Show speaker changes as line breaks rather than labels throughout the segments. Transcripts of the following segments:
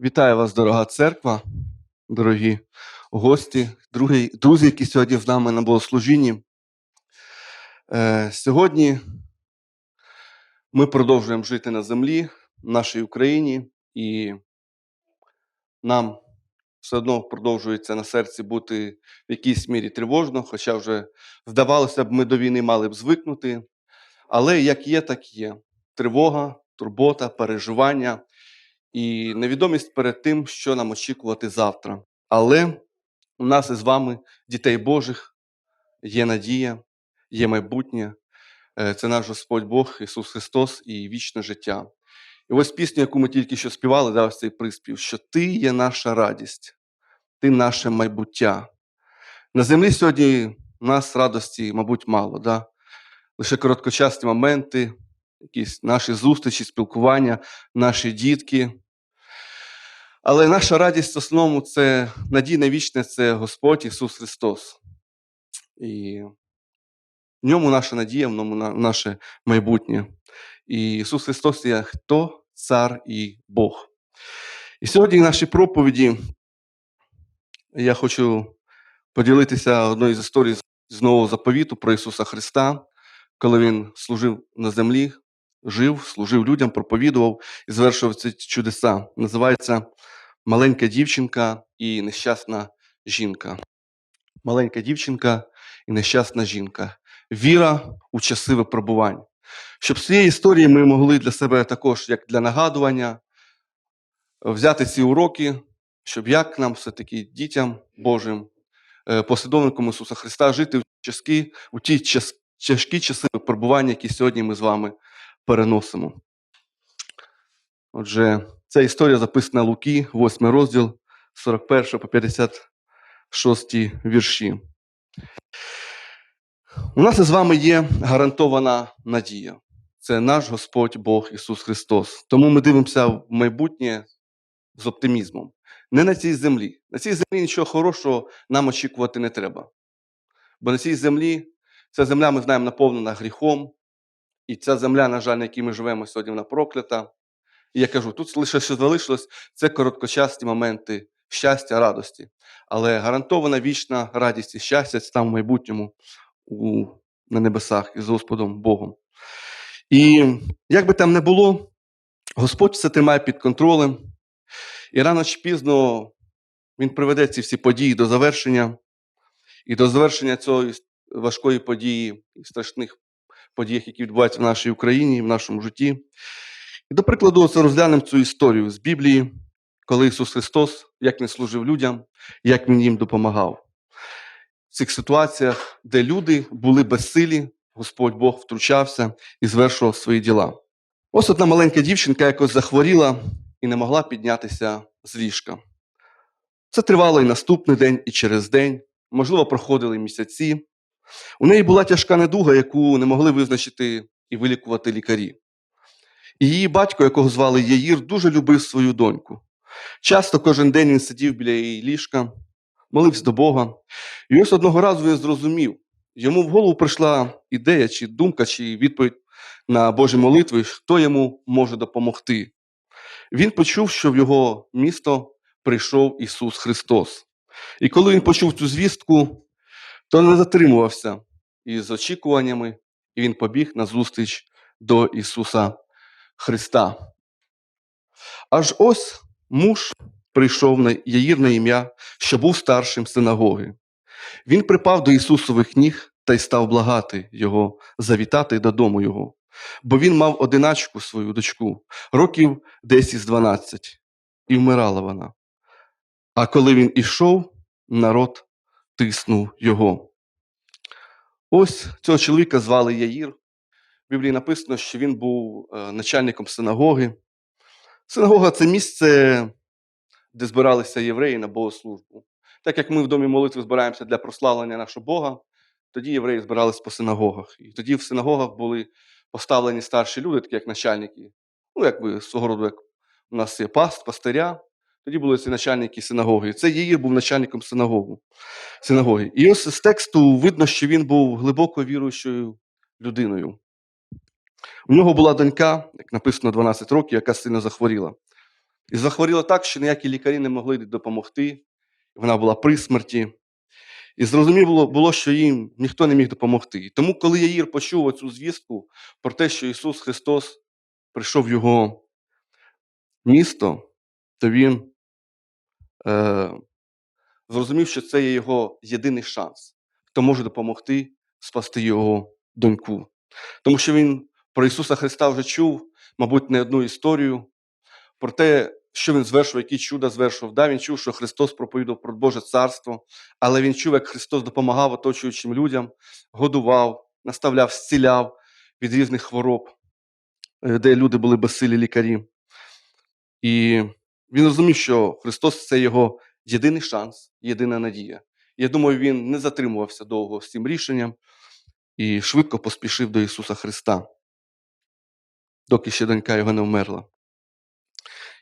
Вітаю вас, дорога церква, дорогі гості, другі, друзі, які сьогодні з нами на богослужінні. Е, сьогодні ми продовжуємо жити на землі, в нашій Україні, і нам все одно продовжується на серці бути в якійсь мірі тривожно, хоча вже здавалося б, ми до війни мали б звикнути. Але як є, так є. Тривога, турбота, переживання і невідомість перед тим, що нам очікувати завтра. Але у нас із вами, дітей Божих, є надія, є майбутнє. Е, Це наш Господь Бог, Ісус Христос і вічне життя. І ось пісню, яку ми тільки що співали, да, ось цей приспів, що Ти є наша радість, Ти наше майбуття. На землі сьогодні нас радості, мабуть, мало. Да? Лише короткочасні моменти, якісь наші зустрічі, спілкування, наші дітки. Але наша радість в основному це надійне вічне це Господь Ісус Христос. І в ньому наша надія, в ньому на- наше майбутнє. І Ісус Христос є хто цар і Бог. І сьогодні в нашій проповіді я хочу поділитися одною з історій з Нового заповіту про Ісуса Христа, коли Він служив на землі, жив, служив людям, проповідував і звершував ці чудеса. Називається Маленька дівчинка і нещасна жінка. Маленька дівчинка і нещасна жінка. Віра у часи випробувань. Щоб з цієї історії ми могли для себе також, як для нагадування, взяти ці уроки, щоб як нам все-таки дітям Божим, е, послідовникам Ісуса Христа жити в часки, у ті час, тяжкі часи випробування, які сьогодні ми з вами переносимо. Отже, ця історія записана Луки, 8 розділ, 41 по 56 вірші. У нас із вами є гарантована надія. Це наш Господь Бог Ісус Христос. Тому ми дивимося в майбутнє з оптимізмом. Не на цій землі. На цій землі нічого хорошого нам очікувати не треба. Бо на цій землі ця земля, ми знаємо, наповнена гріхом, і ця земля, на жаль, на якій ми живемо сьогодні, вона проклята. І я кажу, тут лише що залишилось, це короткочасні моменти щастя, радості. Але гарантована вічна радість і щастя це там в майбутньому у, на небесах із Господом Богом. І як би там не було, Господь все тримає під контролем, і рано чи пізно Він приведе ці всі події до завершення, і до завершення цієї важкої події страшних подій, які відбуваються в нашій Україні в нашому житті. І до прикладу, розглянемо цю історію з Біблії, коли Ісус Христос, як Він служив людям, як Він їм допомагав. В цих ситуаціях, де люди були безсилі, Господь Бог втручався і звершував свої діла. Ось одна маленька дівчинка якось захворіла і не могла піднятися з ліжка. Це тривало і наступний день, і через день, можливо, проходили місяці. У неї була тяжка недуга, яку не могли визначити і вилікувати лікарі. Її батько, якого звали Яїр, дуже любив свою доньку. Часто кожен день він сидів біля її ліжка, молився до Бога. І ось одного разу він зрозумів, йому в голову прийшла ідея, чи думка, чи відповідь на Божі молитви, хто йому може допомогти. Він почув, що в його місто прийшов Ісус Христос. І коли він почув цю звістку, то не затримувався із очікуваннями, і він побіг на зустріч до Ісуса Христа. Аж ось муж прийшов на Яїр на ім'я, що був старшим синагоги. Він припав до Ісусових ніг та й став благати його завітати додому його, бо він мав одиначку свою дочку, років десь із 12, і вмирала вона. А коли він ішов, народ тиснув його. Ось цього чоловіка звали Яїр. В Біблії написано, що він був е, начальником синагоги. Синагога це місце, де збиралися євреї на богослужбу. Так як ми в домі молитви збираємося для прославлення нашого Бога, тоді євреї збирались по синагогах. І тоді в синагогах були поставлені старші люди, такі як начальники. Ну, як би свого роду, як у нас є паст, пастиря. Тоді були ці начальники синагоги. Це Єїр був начальником синагогу, синагоги. І ось з тексту видно, що він був глибоко віруючою людиною. У нього була донька, як написано, 12 років, яка сильно захворіла. І захворіла так, що ніякі лікарі не могли допомогти. Вона була при смерті. І зрозуміло було, що їм ніхто не міг допомогти. І тому, коли Яїр почув оцю звістку про те, що Ісус Христос прийшов в його місто, то він е, зрозумів, що це є його єдиний шанс, хто може допомогти спасти його доньку. Тому що він про Ісуса Христа вже чув, мабуть, не одну історію про те, що він звершував, які чуда звершував. Да, він чув, що Христос проповідав про Боже царство, але він чув, як Христос допомагав оточуючим людям, годував, наставляв, зціляв від різних хвороб, е, де люди були безсилі лікарі. І він розумів, що Христос це його єдиний шанс, єдина надія. Я думаю, він не затримувався довго з цим рішенням і швидко поспішив до Ісуса Христа, доки ще донька його не вмерла.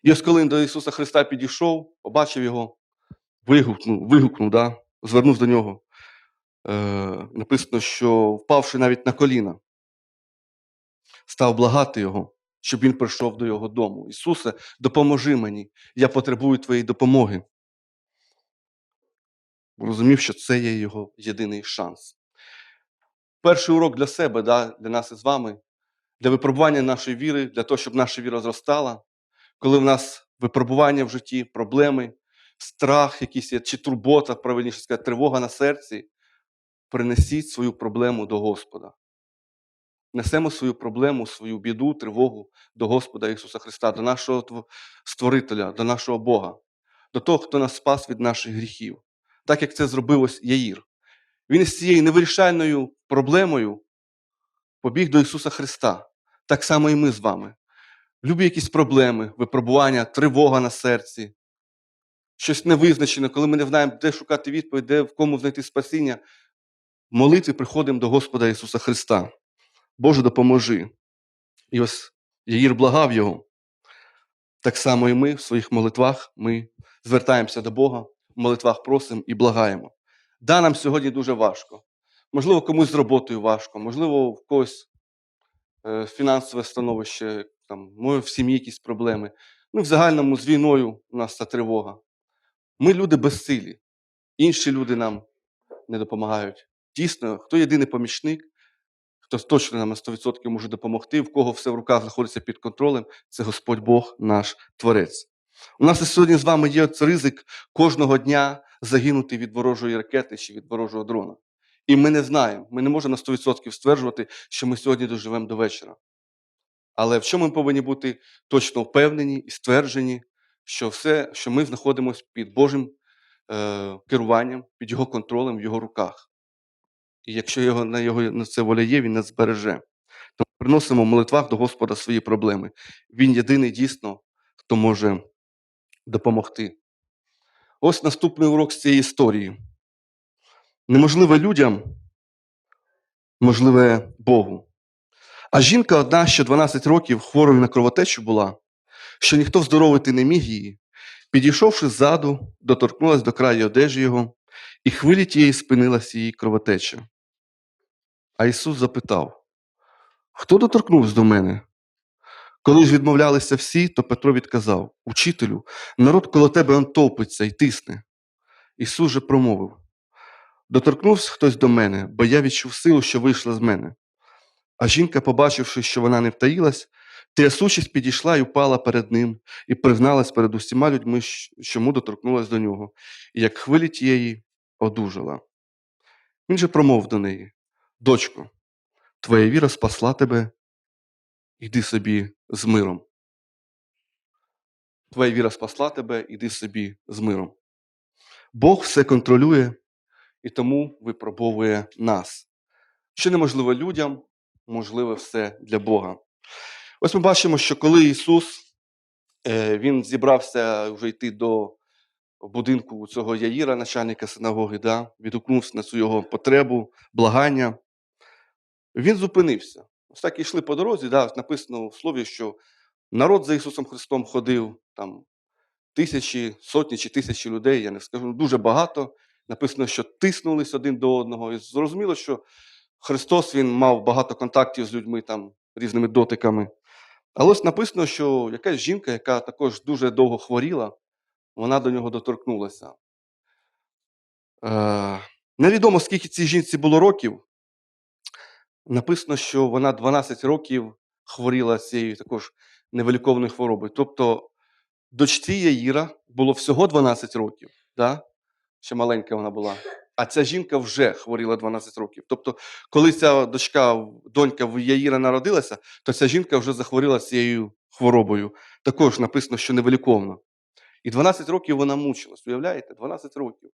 І ось коли він до Ісуса Христа підійшов, побачив його, вигукнув, вигукнув да, звернув до нього. Е, написано, що впавши навіть на коліна, став благати його, щоб він прийшов до його дому. Ісусе, допоможи мені, я потребую твоєї допомоги. Розумів, що це є його єдиний шанс. Перший урок для себе, да, для нас із вами, для випробування нашої віри, для того, щоб наша віра зростала, коли в нас випробування в житті, проблеми, страх якийсь є, чи турбота, правильніше сказати, тривога на серці, принесіть свою проблему до Господа. Несемо свою проблему, свою біду, тривогу до Господа Ісуса Христа, до нашого Створителя, до нашого Бога, до того, хто нас спас від наших гріхів, так як це зробив ось Яїр. Він із цією невирішальною проблемою побіг до Ісуса Христа. Так само і ми з вами. Любі якісь проблеми, випробування, тривога на серці, щось невизначене, коли ми не знаємо, де шукати відповідь, де в кому знайти спасіння. Молитві приходимо до Господа Ісуса Христа. Боже, допоможи. І ось Яїр благав його. Так само і ми в своїх молитвах ми звертаємося до Бога, в молитвах просимо і благаємо. Да, нам сьогодні дуже важко. Можливо, комусь з роботою важко, можливо, в когось е, фінансове становище, там, може, в сім'ї якісь проблеми. Ну, в загальному з війною у нас ця тривога. Ми люди безсилі, інші люди нам не допомагають. Дійсно, хто єдиний помічник, хто точно нам на 100% може допомогти, в кого все в руках знаходиться під контролем, це Господь Бог, наш Творець. У нас сьогодні з вами є ризик кожного дня загинути від ворожої ракети чи від ворожого дрона. І ми не знаємо, ми не можемо на 100% стверджувати, що ми сьогодні доживемо до вечора. Але в чому ми повинні бути точно впевнені і стверджені, що все, що ми знаходимося під Божим е, керуванням, під Його контролем в Його руках. І якщо його, на його на це воля є, він нас збереже. Тому приносимо в молитвах до Господа свої проблеми. Він єдиний дійсно, хто може допомогти. Ось наступний урок з цієї історії. Неможливе людям, можливе Богу. А жінка одна, що 12 років хворою на кровотечу була, що ніхто здоровити не міг її, підійшовши ззаду, доторкнулась до краю одежі його, і хвилі тієї спинилась її кровотеча. А Ісус запитав: Хто доторкнувся до мене? Коли ж відмовлялися всі, то Петро відказав: Учителю, народ коло тебе он товпиться і тисне. Ісус же промовив: Доторкнувся хтось до мене, бо я відчув силу, що вийшла з мене. А жінка, побачивши, що вона не втаїлась, трясучись, підійшла і впала перед ним, і призналась перед усіма людьми, чому доторкнулась до нього, і як хвилі тієї одужала. Він же промовив до неї: Дочко, твоя віра спасла тебе, йди собі з миром. Твоя віра спасла тебе, іди собі з миром. Бог все контролює і тому випробовує нас. Що неможливо людям, можливе все для Бога. Ось ми бачимо, що коли Ісус е, Він зібрався вже йти до будинку цього Яїра, начальника синагоги, да, відгукнувся на цю його потребу, благання, він зупинився. Ось так і йшли по дорозі, да, написано в слові, що народ за Ісусом Христом ходив, там тисячі, сотні чи тисячі людей, я не скажу, дуже багато. Написано, що тиснулись один до одного. І зрозуміло, що Христос він мав багато контактів з людьми, там, різними дотиками. Але ось написано, що якась жінка, яка також дуже довго хворіла, вона до нього доторкнулася. Е, невідомо, скільки цій жінці було років. Написано, що вона 12 років хворіла цією також невиліковною хворобою. Тобто дочці Яїра було всього 12 років, да? Ще маленька вона була. А ця жінка вже хворіла 12 років. Тобто, коли ця дочка, донька Яїра народилася, то ця жінка вже захворіла цією хворобою. Також написано, що невиліковно. І 12 років вона мучилась. Уявляєте? 12 років.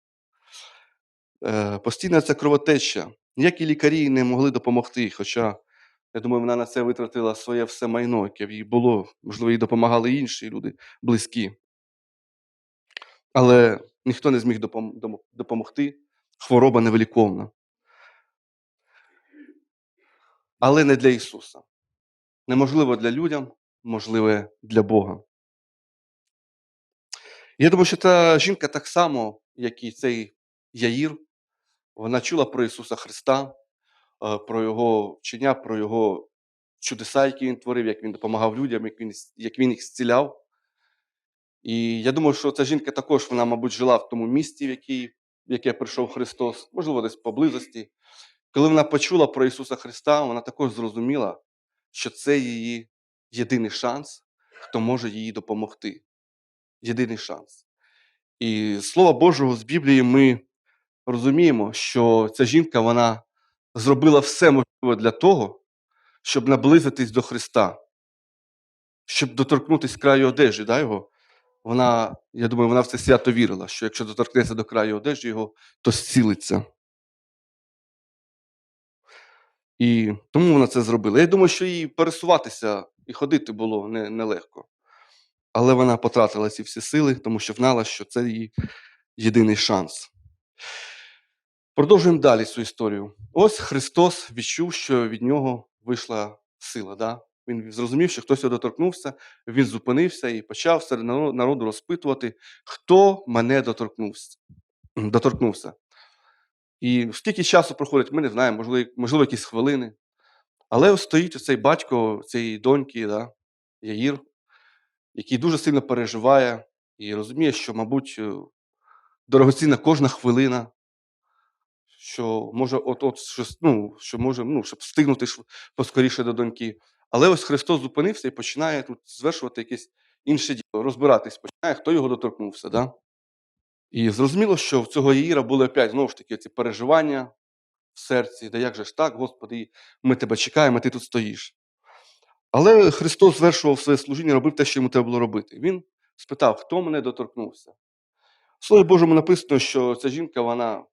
Е, постійна ця кровотеча. Ніякі лікарі не могли допомогти. Хоча, я думаю, вона на це витратила своє все майно, яке в їй було. Можливо, їй допомагали інші люди близькі. Але ніхто не зміг допомогти. Хвороба невиліковна. Але не для Ісуса. Неможливо для людям, можливе для Бога. Я думаю, що та жінка так само, як і цей Яїр, вона чула про Ісуса Христа, е, про Його вчення, про Його чудеса, які він творив, як він допомагав людям, як він, як він їх зціляв. І я думаю, що ця жінка також, вона, мабуть, жила в тому місті, в, який, в яке прийшов Христос, можливо, десь поблизості. Коли вона почула про Ісуса Христа, вона також зрозуміла, що це її єдиний шанс, хто може їй допомогти. Єдиний шанс. І Слова Божого з Біблії ми розуміємо, що ця жінка вона зробила все можливе для того, щоб наблизитись до Христа, щоб доторкнутися краю одежі да, його. Вона, я думаю, вона в це свято вірила, що якщо доторкнеться до краю одежі його, то зцілиться. І тому вона це зробила. Я думаю, що їй пересуватися і ходити було не- нелегко. Але вона потратила ці всі сили, тому що знала, що це її єдиний шанс. Продовжуємо далі цю історію. Ось Христос відчув, що від нього вийшла сила. Да? Він зрозумів, що хтось його доторкнувся, він зупинився і почав серед народу розпитувати, хто мене доторкнувся. доторкнувся. І скільки часу проходить, ми не знаємо, можливо, можливо якісь хвилини. Але стоїть оцей батько цієї доньки, да, Яїр, який дуже сильно переживає і розуміє, що, мабуть, е, дорогоцінна кожна хвилина, що може от-от щось, ну, що може, ну, щоб встигнути поскоріше до доньки. Але ось Христос зупинився і починає тут звершувати якесь інше діло, розбиратись, починає, хто його доторкнувся. Да? І зрозуміло, що в цього Яїра були опять знову ж таки ці переживання в серці, да як же ж так, Господи, ми тебе чекаємо, ти тут стоїш. Але Христос звершував своє служіння, робив те, що йому треба було робити. Він спитав, хто мене доторкнувся. В Слові Божому написано, що ця жінка вона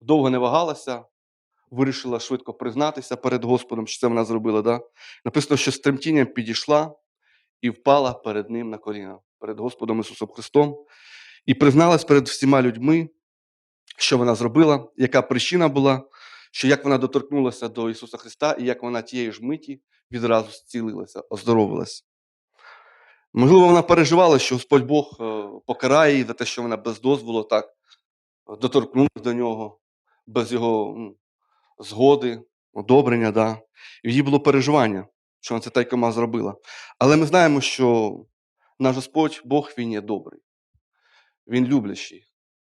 довго не вагалася, вирішила швидко признатися перед Господом, що це вона зробила. Да? Написано, що з тремтінням підійшла і впала перед Ним на коліна, перед Господом Ісусом Христом, і призналась перед всіма людьми, що вона зробила, яка причина була, що як вона доторкнулася до Ісуса Христа, і як вона тієї ж миті відразу зцілилася, оздоровилась. Можливо, вона переживала, що Господь Бог е, покарає її за те, що вона без дозволу так доторкнулася до нього, без його згоди, одобрення. Да. І її було переживання, що вона це тайкома зробила. Але ми знаємо, що наш Господь Бог він є добрий, він люблячий.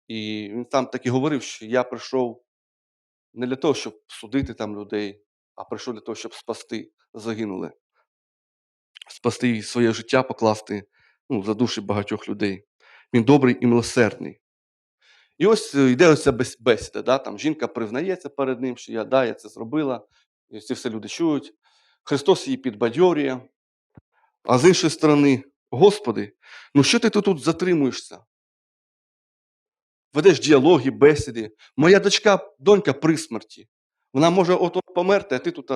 І він там так і говорив, що я прийшов не для того, щоб судити там людей, а прийшов для того, щоб спасти загинули. Спасти своє життя, покласти ну, за душі багатьох людей. Він добрий і милосердний. І ось е, йде оця бес- бесіда. Да? Там жінка признається перед ним, що я да, я це зробила, і ці все люди чують. Христос її підбадьорює. А з іншої сторони, Господи, ну що ти тут затримуєшся? Ведеш діалоги, бесіди. Моя дочка, донька при смерті. Вона може от померти, а ти тут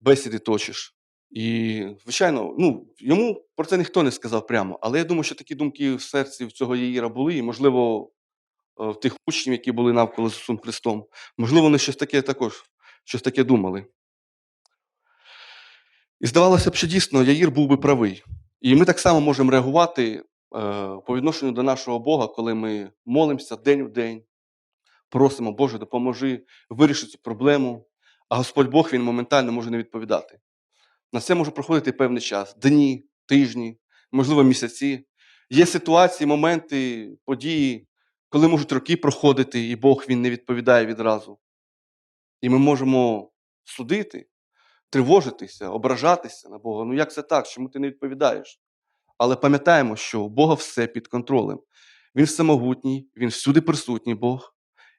бесіди точиш. І, звичайно, ну, йому про це ніхто не сказав прямо. Але я думаю, що такі думки в серці в цього Яїра були, і, можливо, в тих учнів, які були навколо з Ісусом Христом. Можливо, вони щось таке також, щось таке думали. І здавалося б, що дійсно Яїр був би правий. І ми так само можемо реагувати е, по відношенню до нашого Бога, коли ми молимося день в день, просимо, Боже, допоможи вирішити цю проблему, а Господь Бог він моментально може не відповідати. На це може проходити певний час: дні, тижні, можливо, місяці. Є ситуації, моменти, події, коли можуть роки проходити, і Бог він не відповідає відразу. І ми можемо судити, тривожитися, ображатися на Бога. Ну як це так? Чому ти не відповідаєш? Але пам'ятаємо, що у Бога все під контролем. Він всемогутній, він всюди присутній Бог,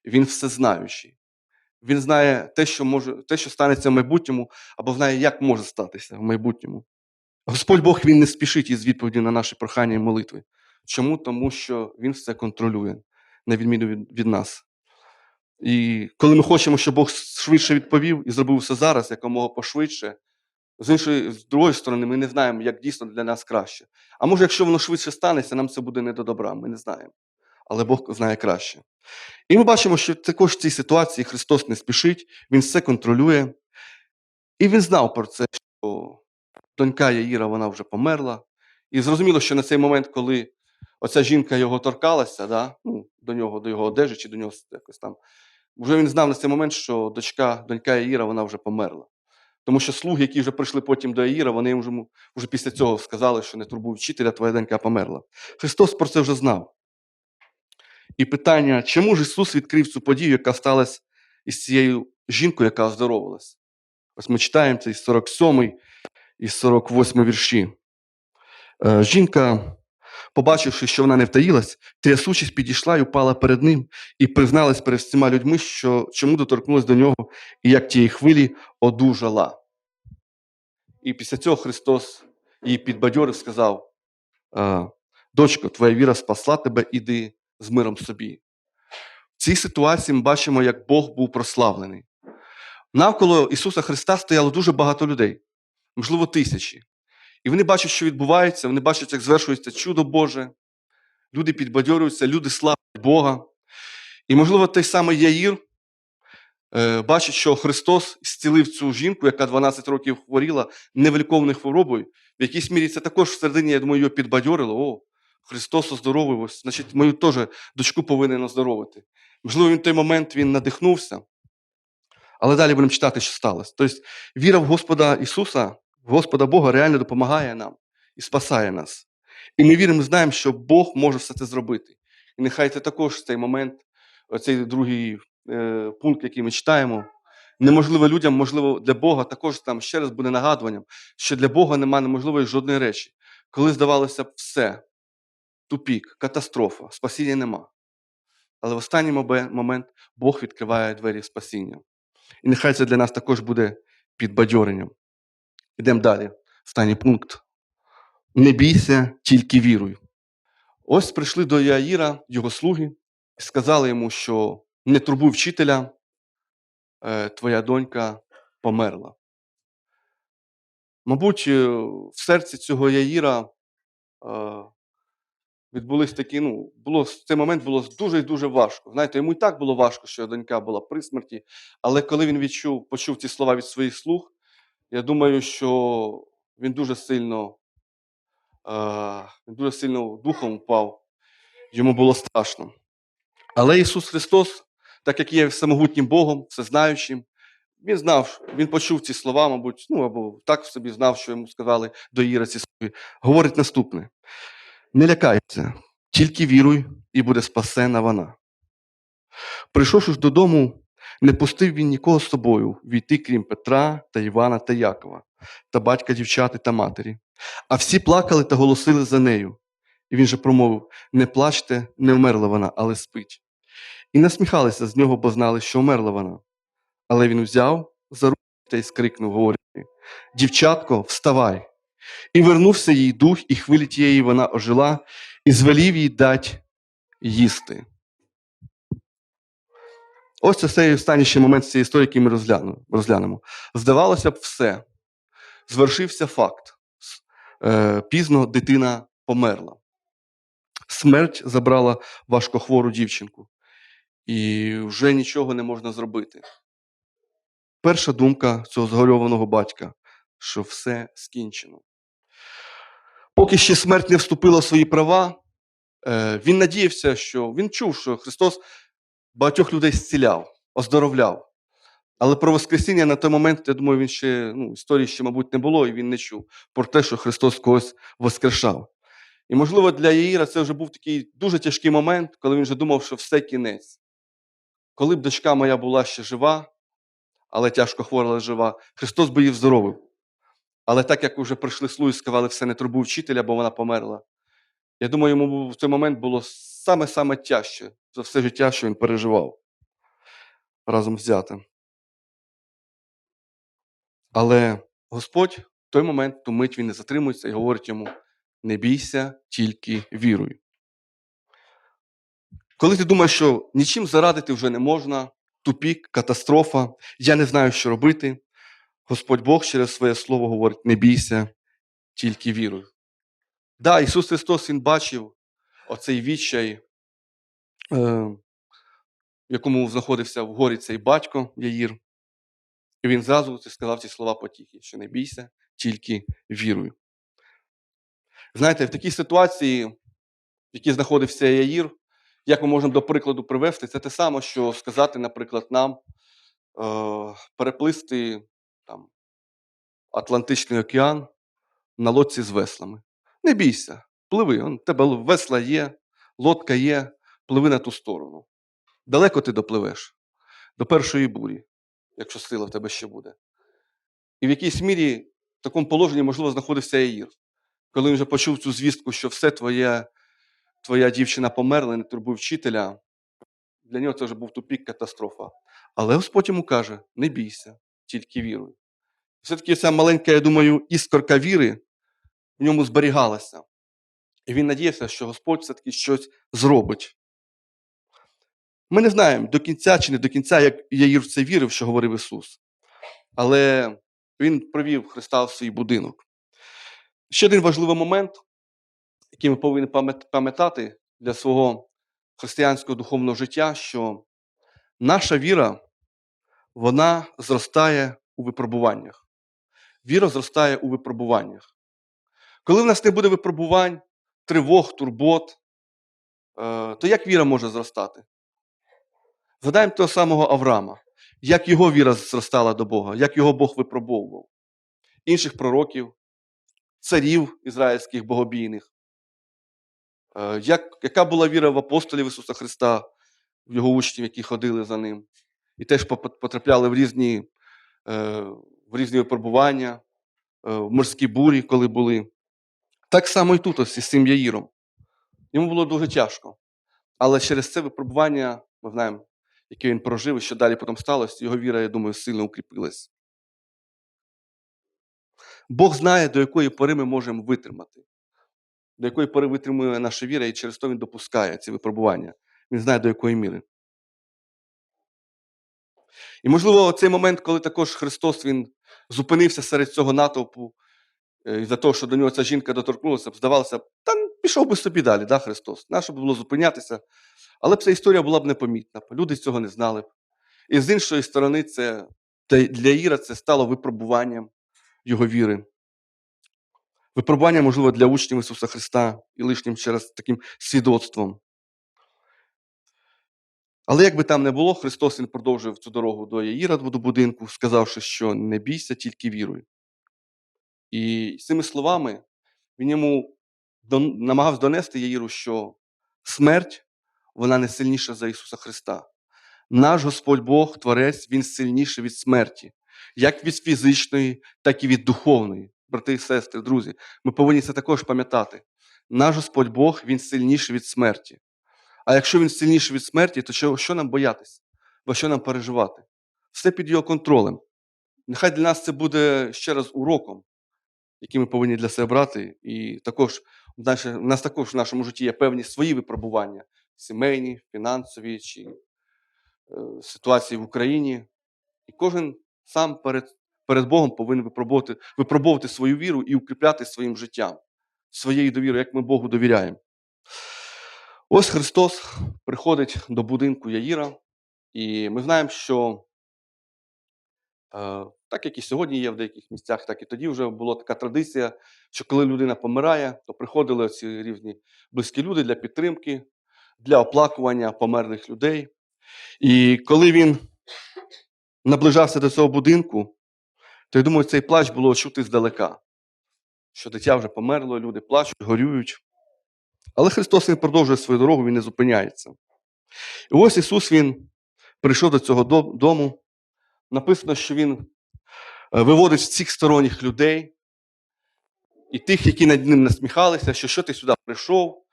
він всезнаючий. Він знає те, що може, те, що станеться в майбутньому, або знає, як може статися в майбутньому. Господь Бог він не спішить із відповіді на наші прохання і молитви. Чому? Тому що Він все контролює, на відміну від, нас. І коли ми хочемо, щоб Бог швидше відповів і зробив все зараз, якомога пошвидше, з іншої, з другої сторони, ми не знаємо, як дійсно для нас краще. А може, якщо воно швидше станеться, нам це буде не до добра, ми не знаємо. Але Бог знає краще. І ми бачимо, що також в цій ситуації Христос не спішить, Він все контролює. І він знав про це, що донька Яїра вона вже померла. І зрозуміло, що на цей момент, коли оця жінка його торкалася, да, ну, до нього, до його одежі чи до нього якось там, вже він знав на цей момент, що дочка, донька Яїра вона вже померла. Тому що слуги, які вже прийшли потім до Аїра, вони вже, вже після цього сказали, що не турбуй вчителя, твоя донька померла. Христос про це вже знав. І питання, чому ж Ісус відкрив цю подію, яка сталася із цією жінкою, яка оздоровилась? Ось ми читаємо цей 47 і 48 вірші. Е, Жінка, побачивши, що вона не втаїлась, трясучись, підійшла і упала перед ним, і призналась перед всіма людьми, що чому доторкнулась до нього, і як тієї хвилі одужала. І після цього Христос її підбадьорив, сказав: «Е, Дочко, твоя віра спасла тебе, іди з миром собі. В цій ситуації ми бачимо, як Бог був прославлений. Навколо Ісуса Христа стояло дуже багато людей, можливо, тисячі. І вони бачать, що відбувається, вони бачать, як звершується чудо Боже. Люди підбадьорюються, люди славлять Бога. І, можливо, той самий Яїр е, бачить, що Христос зцілив цю жінку, яка 12 років хворіла невеликовною хворобою. В якійсь мірі це також всередині, я думаю, його підбадьорило. О, Христос оздоровив, ось, значить, мою теж дочку повинен оздоровити. Можливо, він в той момент він надихнувся. Але далі будемо читати, що сталося. Тобто, віра в Господа Ісуса, Господа Бога реально допомагає нам і спасає нас. І ми віримо, знаємо, що Бог може все це зробити. І нехай це також цей момент, оцей другий е, пункт, який ми читаємо. Неможливо людям, можливо, для Бога також там ще раз буде нагадуванням, що для Бога немає неможливої жодної речі. Коли здавалося б все, тупік, катастрофа, спасіння нема. Але в останній момент Бог відкриває двері спасіння. І нехай це для нас також буде підбадьоренням. Ідемо далі. Останній пункт. Не бійся, тільки віруй. Ось прийшли до Яїра його слуги і сказали йому, що не турбуй вчителя, е, твоя донька померла. Мабуть, е, в серці цього Яїра е, відбулись такі, ну, було, в цей момент було дуже і дуже важко. Знаєте, йому і так було важко, що донька була при смерті, але коли він відчув, почув ці слова від своїх слуг, я думаю, що він дуже сильно, він дуже сильно духом впав, йому було страшно. Але Ісус Христос, так як є всемогутнім Богом, всезнаючим, він знав, він почув ці слова, мабуть, ну або так собі знав, що йому сказали до Іра ці. Говорить наступне: не лякайся, тільки віруй, і буде спасена вона. Прийшовши ж додому, не пустив він нікого з собою війти, крім Петра та Івана та Якова, та батька дівчати та матері. А всі плакали та голосили за нею. І він же промовив: Не плачте, не вмерла вона, але спить. І насміхалися з нього, бо знали, що вмерла вона. Але він взяв за руку та й скрикнув, говорячи: Дівчатко, вставай! І вернувся їй дух, і хвилі тієї вона ожила, і звелів їй дать їсти. Ось це цей останній ще момент цієї історії, який ми розглянемо. Здавалося б, все. Звершився факт. Е, пізно дитина померла. Смерть забрала важкохвору дівчинку, і вже нічого не можна зробити. Перша думка цього згорьованого батька, що все скінчено. Поки ще смерть не вступила в свої права, е, він надіявся, що він чув, що Христос багатьох людей зціляв, оздоровляв. Але про Воскресіння на той момент, я думаю, він ще ну, історії ще, мабуть, не було, і він не чув про те, що Христос когось воскрешав. І, можливо, для Яїра це вже був такий дуже тяжкий момент, коли він вже думав, що все кінець. Коли б дочка моя була ще жива, але тяжко хвора, але жива, Христос би її вздоровив. Але так як вже прийшли слуги і сказали, все не турбуй вчителя, бо вона померла. Я думаю, йому в той момент було саме-саме тяжче за все життя, що він переживав разом взяте. Але Господь в той момент, ту мить він не затримується і говорить йому: не бійся, тільки віруй. Коли ти думаєш, що нічим зарадити вже не можна, тупік, катастрофа, я не знаю, що робити, Господь Бог через своє слово говорить: не бійся, тільки віруй. Да, Ісус Христос Він бачив оцей відчай, е, в якому знаходився в горі цей батько Яїр. І він зразу сказав ці слова потіхи, що не бійся, тільки віруй. Знаєте, в такій ситуації, в якій знаходився Яїр, як ми можемо до прикладу привести, це те саме, що сказати, наприклад, нам е, переплисти там, Атлантичний океан на лодці з веслами. Не бійся, пливи, он, тебе весла є, лодка є, пливи на ту сторону. Далеко ти допливеш, до першої бурі, якщо сила в тебе ще буде. І в якійсь мірі в такому положенні, можливо, знаходився Яїр. Коли він вже почув цю звістку, що все твоє, твоя дівчина померла, не турбуй вчителя, для нього це вже був тупік катастрофа. Але Господь йому каже: не бійся, тільки віруй. Все-таки ця маленька, я думаю, іскорка віри в ньому зберігалася. І він надіявся, що Господь все-таки щось зробить. Ми не знаємо до кінця чи не до кінця, як Яїр в це вірив, що говорив Ісус. Але він провів Христа в свій будинок. Ще один важливий момент, який ми повинні пам'ятати для свого християнського духовного життя, що наша віра, вона зростає у випробуваннях. Віра зростає у випробуваннях. Коли в нас не буде випробувань, тривог, турбот, е, то як віра може зростати? Згадаємо того самого Авраама, як його віра зростала до Бога, як його Бог випробовував, інших пророків, царів ізраїльських богобійних. Е, як, Яка була віра в апостолів Ісуса Христа, в його учнів, які ходили за ним, і теж потрапляли в різні е, в різні випробування, в морські бурі, коли були. Так само і тут, ось із цим Яїром. Йому було дуже тяжко. Але через це випробування, ми знаємо, яке він прожив, і що далі потім сталося, його віра, я думаю, сильно укріпилась. Бог знає, до якої пори ми можемо витримати, до якої пори витримує наша віра, і через то Він допускає ці випробування. Він знає, до якої міри. І, можливо, цей момент, коли також Христос Він зупинився серед цього натовпу, за того, що до нього ця жінка доторкнулася, здавалося, та пішов би собі далі, да, Христос. Нащо було зупинятися? Але б ця історія була б непомітна, люди цього не знали б. І з іншої сторони, це для Іра це стало випробуванням його віри. Випробування, можливо, для учнів Ісуса Христа і лишнім через таким свідоцтвом. Але як би там не було, Христос Він продовжив цю дорогу до Яїра, до будинку, сказавши, що не бійся, тільки віруй. І цими словами він йому намагався донести Яїру, що смерть вона не сильніша за Ісуса Христа. Наш Господь Бог, Творець, Він сильніший від смерті, як від фізичної, так і від духовної. Брати і сестри, друзі, ми повинні це також пам'ятати. Наш Господь Бог, Він сильніший від смерті. А якщо він сильніший від смерті, то що, нам боятися? Бо що нам переживати? Все під його контролем. Нехай для нас це буде ще раз уроком, який ми повинні для себе брати. І також у нас також в нашому житті є певні свої випробування сімейні, фінансові чи е, ситуації в Україні. І кожен сам перед перед Богом повинен випробувати, випробовувати свою віру і укріпляти своїм життям, своєю довірою, як ми Богу довіряємо. Ось Христос приходить до будинку Яїра, і ми знаємо, що е, так як і сьогодні є в деяких місцях, так і тоді вже була така традиція, що коли людина помирає, то приходили ці різні близькі люди для підтримки, для оплакування померлих людей. І коли він наближався до цього будинку, то я думаю, цей плач було чути здалека, що дитя вже померло, люди плачуть, горюють. Але Христос Він продовжує свою дорогу, Він не зупиняється. І ось Ісус Він прийшов до цього дому. Написано, що Він виводить всіх сторонніх людей і тих, які над ним насміхалися, що що ти сюди прийшов,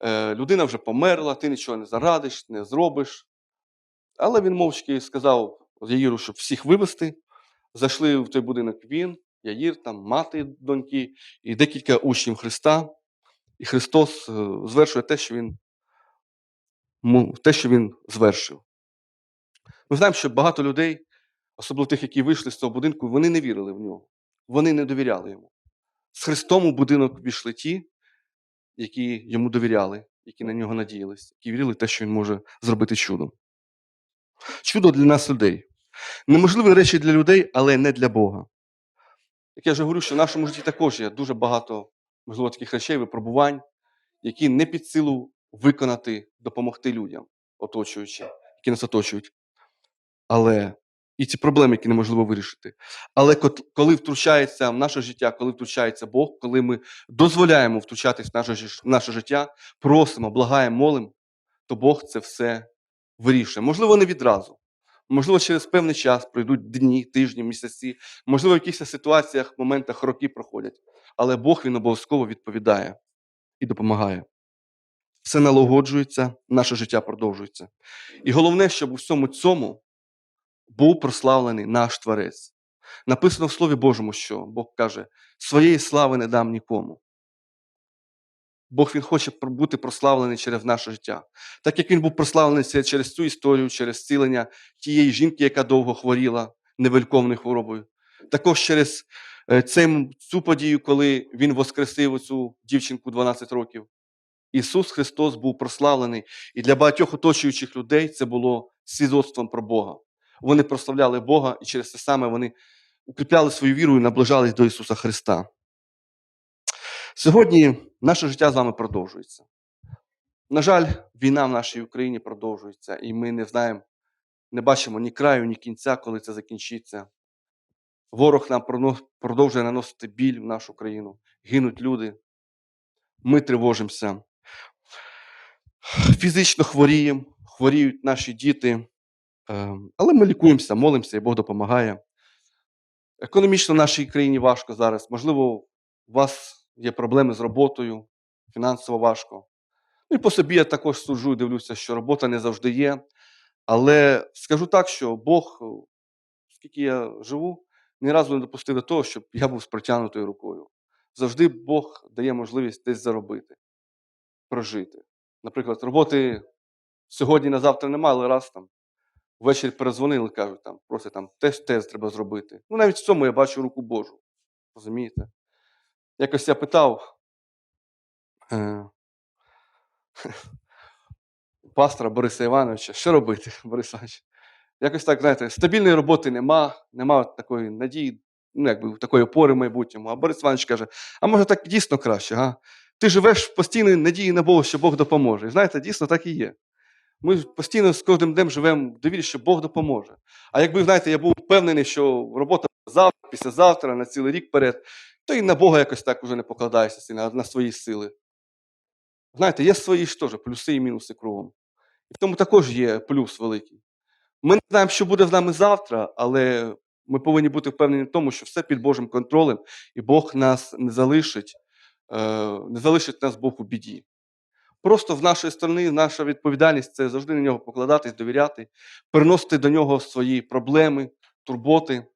е, людина вже померла, ти нічого не зарадиш, не зробиш. Але він мовчки сказав Яїру, щоб всіх вивести. Зайшли в той будинок він, Яїр, там мати доньки і декілька учнів Христа. І Христос е, звершує те, що Він, те, що він звершив. Ми знаємо, що багато людей, особливо тих, які вийшли з цього будинку, вони не вірили в нього. Вони не довіряли йому. З Христом у будинок війшли ті, які йому довіряли, які на нього надіялись, які вірили в те, що він може зробити чудо. Чудо для нас людей. Неможливі речі для людей, але не для Бога. Як я вже говорю, що в нашому житті також є дуже багато, можливо, таких речей, випробувань, які не під силу виконати, допомогти людям, оточуючи, які нас оточують. Але і ці проблеми, які неможливо вирішити. Але коли втручається в наше життя, коли втручається Бог, коли ми дозволяємо втручатись в наше, в наше життя, просимо, благаємо, молимо, то Бог це все вирішує. Можливо, не відразу. Можливо, через певний час пройдуть дні, тижні, місяці, можливо, в якихось ситуаціях, моментах роки проходять. Але Бог він обов'язково відповідає і допомагає. Все налагоджується, наше життя продовжується. І головне, щоб у всьому цьому був прославлений наш Творець. Написано в Слові Божому, що Бог каже: своєї слави не дам нікому. Бог Він хоче бути прославлений через наше життя. Так як він був прославлений через цю історію, через зцілення тієї жінки, яка довго хворіла невеликовною хворобою. Також через е, цю подію, коли він воскресив цю дівчинку 12 років. Ісус Христос був прославлений, і для багатьох оточуючих людей це було свідоцтвом про Бога. Вони прославляли Бога, і через це саме вони укріпляли свою віру і наближались до Ісуса Христа. Сьогодні наше життя з вами продовжується. На жаль, війна в нашій Україні продовжується, і ми не знаємо, не бачимо ні краю, ні кінця, коли це закінчиться. Ворог нам продовжує наносити біль в нашу країну, гинуть люди. Ми тривожимося. Фізично хворіємо, хворіють наші діти, але ми лікуємося, молимося, і Бог допомагає. Економічно в нашій країні важко зараз. Можливо, у вас є проблеми з роботою, фінансово важко. Ну і по собі я також суджу і дивлюся, що робота не завжди є. Але скажу так, що Бог, е, скільки я живу, ні разу не допустив до того, щоб я був з протягнутою рукою. Завжди Бог дає можливість десь заробити, прожити. Наприклад, роботи сьогодні на завтра немає, але раз там ввечері перезвонили, кажуть, там, просять там тест, тест треба зробити. Ну, навіть в цьому я бачу руку Божу. Розумієте? Якось я питав е, пастора Бориса Івановича, що робити, Борис Іванович? Якось так, знаєте, стабільної роботи нема, нема такої надії, ну, якби такої опори в майбутньому. А Борис Іванович каже: а може так дійсно краще, га? Ти живеш в постійній надії на Бога, що Бог допоможе. І знаєте, дійсно так і є. Ми постійно з кожним днем живемо в довірі, що Бог допоможе. А якби, знаєте, я був впевнений, що робота завтра, післязавтра, на цілий рік вперед, то і на Бога якось так уже не покладаєшся сильно, а на свої сили. Знаєте, є свої ж теж плюси і мінуси кругом. І в тому також є плюс великий. Ми не знаємо, що буде з нами завтра, але ми повинні бути впевнені в тому, що все під Божим контролем, і Бог нас не залишить, е, не залишить нас Бог у біді. Просто в нашої сторони наша відповідальність це завжди на нього покладатись, довіряти, переносити до нього свої проблеми, турботи,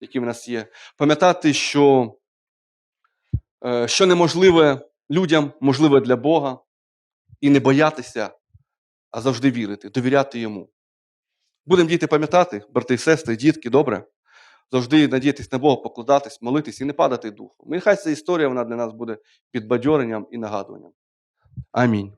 які в нас є. Пам'ятати, що, е, що неможливе людям, можливе для Бога, і не боятися, а завжди вірити, довіряти йому. Будемо діти пам'ятати, брати і сестри, дітки, добре. Завжди надіятись на Бога, покладатись, молитись і не падати духом. Нехай ця історія вона для нас буде підбадьоренням і нагадуванням. Амінь.